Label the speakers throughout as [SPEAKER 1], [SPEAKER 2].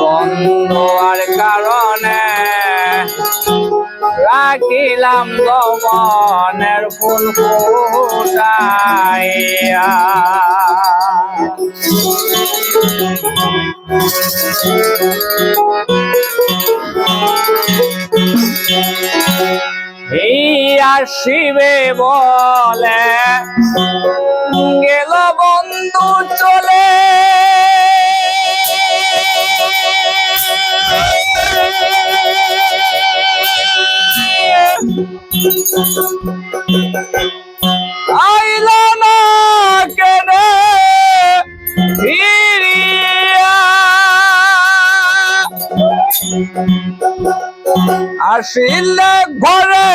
[SPEAKER 1] বন্ধুয়ার কারণে রাখিলাম গমনের ফুল ফুটাইয়া। এই আসিবে বলে। গেল বন্ধু চলে। আইল না কেনে আসিলে ঘরে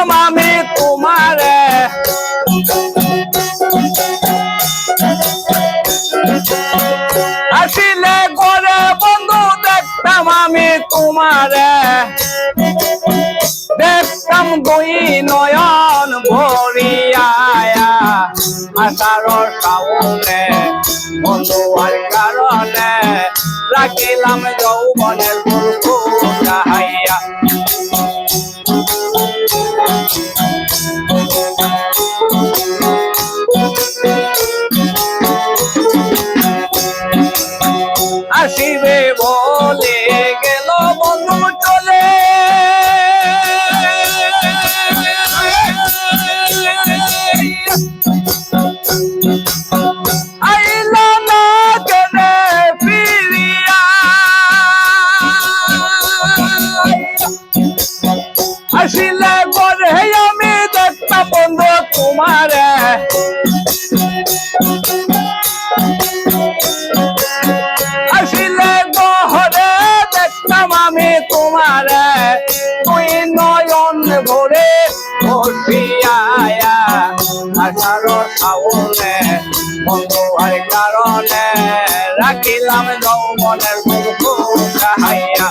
[SPEAKER 1] বন্ধু দেখতাম আমি তোমারে। আসিলে ঘরে বন্ধু দেখতাম আমি তোমারে। দেখতাম দুই নয়ন ভরিয়া আশার সাউনে বন্ধুয়ার কারণে রাখিলাম যৌবনের আসিবে বলে গেল বন্ধু চলে। তোমারে তুই নয়ন ভরে কারণে রাখিলাম যৌবনের হাইয়া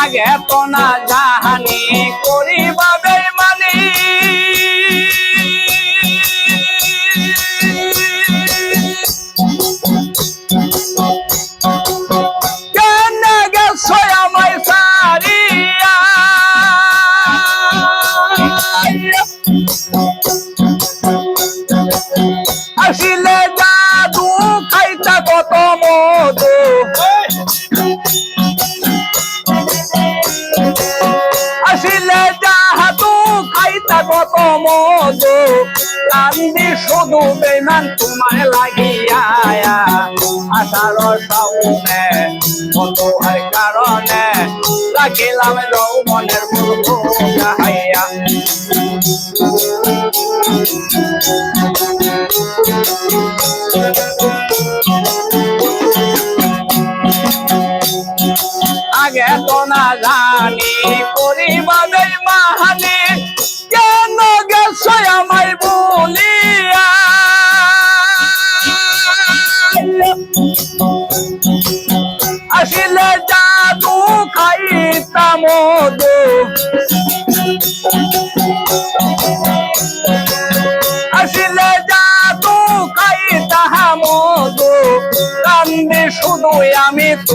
[SPEAKER 1] আগে তো না জাহানি করিবা আসিলে যাহাতু খাইতা কত মধু। কান্দি শুধু বেমান তোমার লাগিয়া আশার সাউনে কত হয় কারণে, রাখিলাম যৌবনের মূল হাইয়া।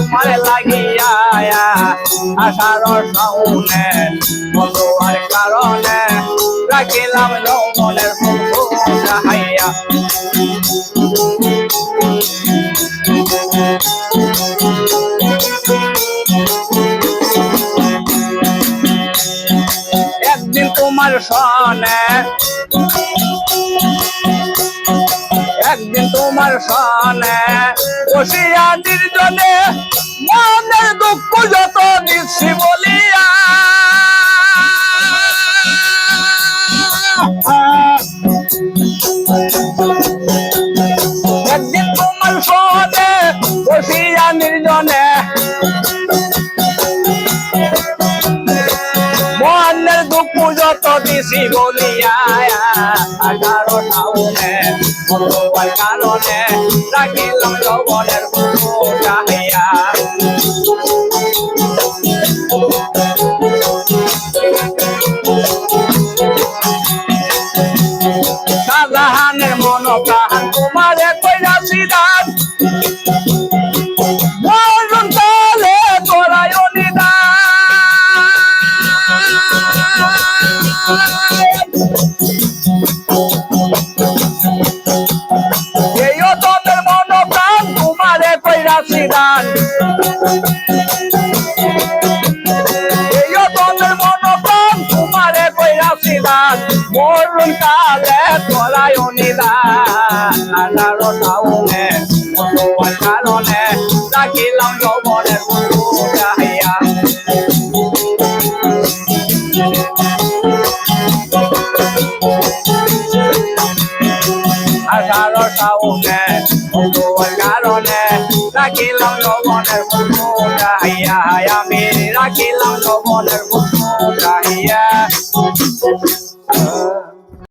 [SPEAKER 1] তোমার লাগিয়া আশার সাউনে বন্ধুয়ার কারণে রাখিলাম ফুল হাইয়া একদিন তোমার সনে, একদিন তোমার সনে বসিয়া নির্জনে মনের দুঃখ যত দিচ্ছি বলিয়া। একদিন তোমার বসিয়া নির্জনে মনের দুঃখ যত দিছি বলিয়া। কারণ আউনে বন্ধুবার কারণে রাখিলাম যৌবনের বন্ধুটা হেয়া শাহজাহানের মন প্রাণ তোমারে কইরা সিদান দান মরণ কালে তোলায় নিদান নানার টাউনে বন্ধুয়ার কারণে রাখিলাম যৌবনের বন্ধু গাহিয়া আঠারো টাউনে বন্ধুয়ার কারণে রাখিলাম যৌবনের বন্ধু গাহিয়া আমি রাখিলাম যৌবনের Jesus.